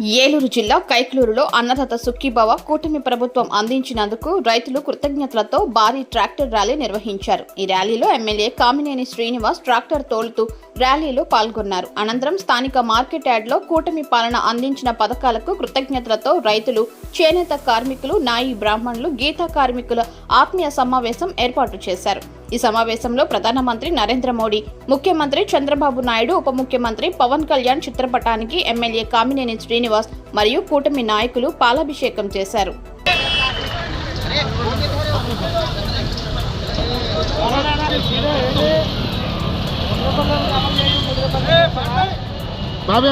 ఏలూరు జిల్లా కైక్లూరులో అన్నదాత సుఖీభవ కూటమి ప్రభుత్వం అందించినందుకు రైతులు కృతజ్ఞతలతో భారీ ట్రాక్టర్ ర్యాలీ నిర్వహించారు. ఈ ర్యాలీలో ఎమ్మెల్యే కామినేని శ్రీనివాస్ ట్రాక్టర్ తోలుతూ ర్యాలీలో పాల్గొన్నారు. అనంతరం స్థానిక మార్కెట్ యార్డ్లో కూటమి పాలన అందించిన పథకాలకు కృతజ్ఞతలతో రైతులు చేనేత కార్మికులు నాయి బ్రాహ్మణులు గీతా కార్మికుల ఆత్మీయ సమావేశం ఏర్పాటు చేశారు. ఈ సమావేశంలో ప్రధానమంత్రి నరేంద్ర మోడీ ముఖ్యమంత్రి చంద్రబాబు నాయుడు ఉప ముఖ్యమంత్రి పవన్ కళ్యాణ్ చిత్రపటానికి ఎమ్మెల్యే కామినేని శ్రీనివాస్ మరియు కూటమి నాయకులు పాలాభిషేకం చేశారు. బాబే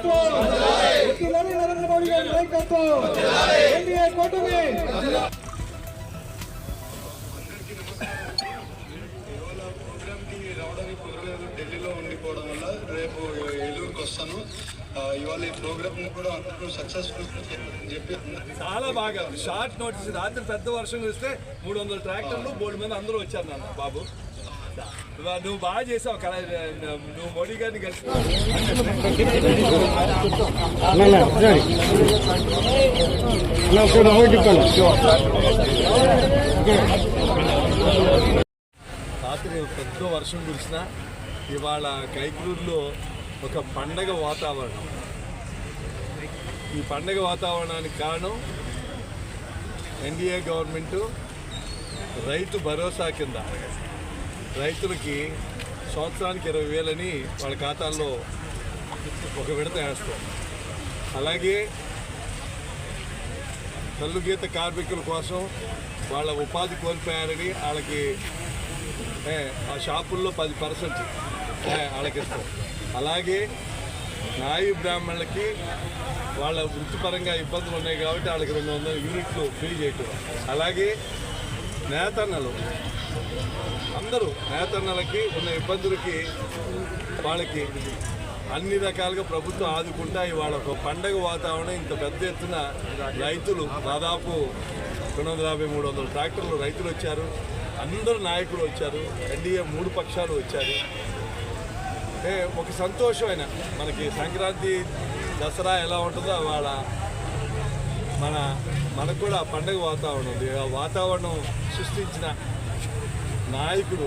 నాయకత్వం నరేంద్ర మోడీ గారి నాయకత్వం ఎన్డీఏ కూటమి రావడానికి ఢిల్లీలో ఉండిపోవడం వల్ల రేపు ఏలూరుకి వస్తాను ఇవాళ ఈ ప్రోగ్రామ్ కూడా అందరూ సక్సెస్ఫుల్ చెప్పి చాలా బాగా. షార్ట్ నోటీస్ రాత్రి పెద్ద వర్షం వస్తే మూడు వందల ట్రాక్టర్లు బోర్డు మీద అందరూ వచ్చారు నాన్న బాబు. నువ్వు- బాగా చేసావు కదా నువ్వు మోడీ గారిని కలిసి రాత్రి పెద్ద వర్షం కురిసిన ఇవాళ కైకూరులో ఒక పండగ వాతావరణం. ఈ పండగ వాతావరణానికి కారణం ఎన్డీఏ గవర్నమెంటు రైతు భరోసా కింద. రైతులకి సంవత్సరానికి ఇరవై వేలని వాళ్ళ ఖాతాల్లో ఒక విడత వేస్తాం. అలాగే కళ్ళు గీత కార్మికుల కోసం వాళ్ళ ఉపాధి కోల్పోయారని వాళ్ళకి ఆ షాపుల్లో పది పర్సెంట్ వాళ్ళకి ఇస్తాం అలాగే నాయు బ్రాహ్మణులకి వాళ్ళ వృత్తిపరంగా ఇబ్బందులు ఉన్నాయి కాబట్టి వాళ్ళకి రెండు వందల యూనిట్లు ఫ్రీ చేయటం. అలాగే నేతన్నలు అందరూ నేతన్నలకి ఉన్న ఇబ్బందులకి వాళ్ళకి అన్ని రకాలుగా ప్రభుత్వం ఆదుకుంటా ఇవాళ ఒక పండగ వాతావరణం ఇంత పెద్ద ఎత్తున రైతులు దాదాపు రెండు వందల యాభై మూడు వందల ట్రాక్టర్లు రైతులు వచ్చారు. అందరు నాయకులు వచ్చారు. ఎన్డీఏ మూడు పక్షాలు వచ్చారు. అంటే ఒక సంతోషమైన మనకి సంక్రాంతి దసరా ఎలా ఉంటుందో వాళ్ళ మన మనకు కూడా పండగ వాతావరణం ఉంది. ఆ వాతావరణం సృష్టించిన నాయకుడు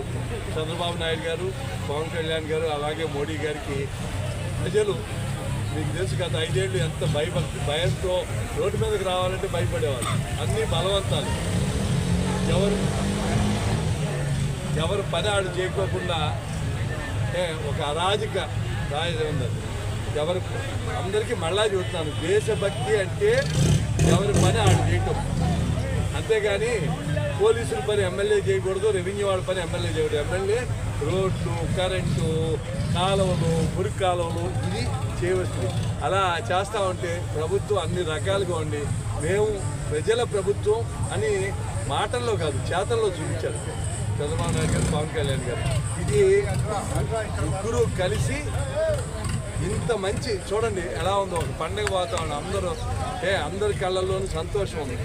చంద్రబాబు నాయుడు గారు పవన్ కళ్యాణ్ గారు అలాగే మోడీ గారికి ప్రజలు మీకు తెలుసు గత ఐదేళ్ళు ఎంత భయభక్తి భయంతో రోడ్డు మీదకి రావాలంటే భయపడేవాళ్ళు. అన్నీ బలవంతాలు. ఎవరు ఎవరు పని ఆడు చేయకోకుండా ఒక అరాజక రాజధాని ఉంది ఎవరు అందరికీ మళ్ళా చూస్తాను దేశభక్తి అంటే ఎవరి పని ఆడు చేయటం. అంతేగాని పోలీసుల పని ఎమ్మెల్యే చేయకూడదు రెవెన్యూ వాళ్ళ పని ఎమ్మెల్యే చేయకూడదు. ఎమ్మెల్యే రోడ్లు కరెంటు కాలువలు మురికి కాలువలు ఇది చేయవచ్చు అలా చేస్తూ ఉంటే ప్రభుత్వం అన్ని రకాలుగా ఉండి మేము ప్రజల ప్రభుత్వం అని మాటల్లో కాదు చేతల్లో చూపించారు చంద్రబాబు నాయుడు గారు పవన్ కళ్యాణ్ గారు. ఇది ముగ్గురు కలిసి ఇంత మంచి చూడండి ఎలా ఉందో ఒక పండగ వాతావరణం అందరూ ఏ అందరి కళ్ళల్లోనూ సంతోషం ఉంది.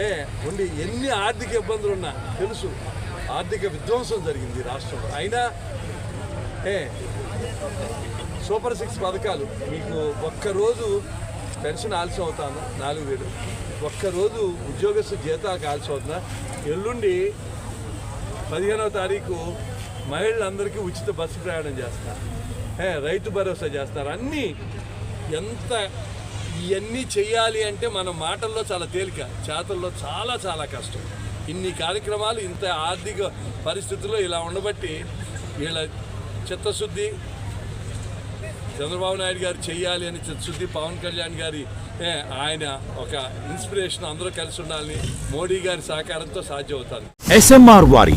ఏ ఉండి ఎన్ని ఆర్థిక ఇబ్బందులు ఉన్నా తెలుసు. ఆర్థిక విధ్వంసం జరిగింది రాష్ట్రంలో. అయినా ఏ సూపర్ సిక్స్ పథకాలు మీకు ఒక్కరోజు పెన్షన్ ఆలస్యం అవుతాను నాలుగు వేలు. ఒక్కరోజు ఉద్యోగస్తు జీతాలకు ఆలస్యం అవుతున్నా. ఎల్లుండి పదిహేనవ తారీఖు మహిళలందరికీ ఉచిత బస్సు ప్రయాణం చేస్తారు ఏ, రైతు భరోసా చేస్తారు. అన్నీ ఎంత ఇవన్నీ చేయాలి అంటే మన మాటల్లో చాలా తేలిక చేతల్లో చాలా చాలా కష్టం. ఇన్ని కార్యక్రమాలు ఇంత ఆర్థిక పరిస్థితుల్లో ఇలా ఉండబట్టి వీళ్ళ చిత్తశుద్ధి చంద్రబాబు నాయుడు గారు చేయాలి అని చిత్తశుద్ధి పవన్ కళ్యాణ్ గారి ఆయన ఒక ఇన్స్పిరేషన్ అందరూ కలిసి ఉండాలని మోడీ గారి సహకారంతో సాధ్యం ఎస్ఎంఆర్ వారి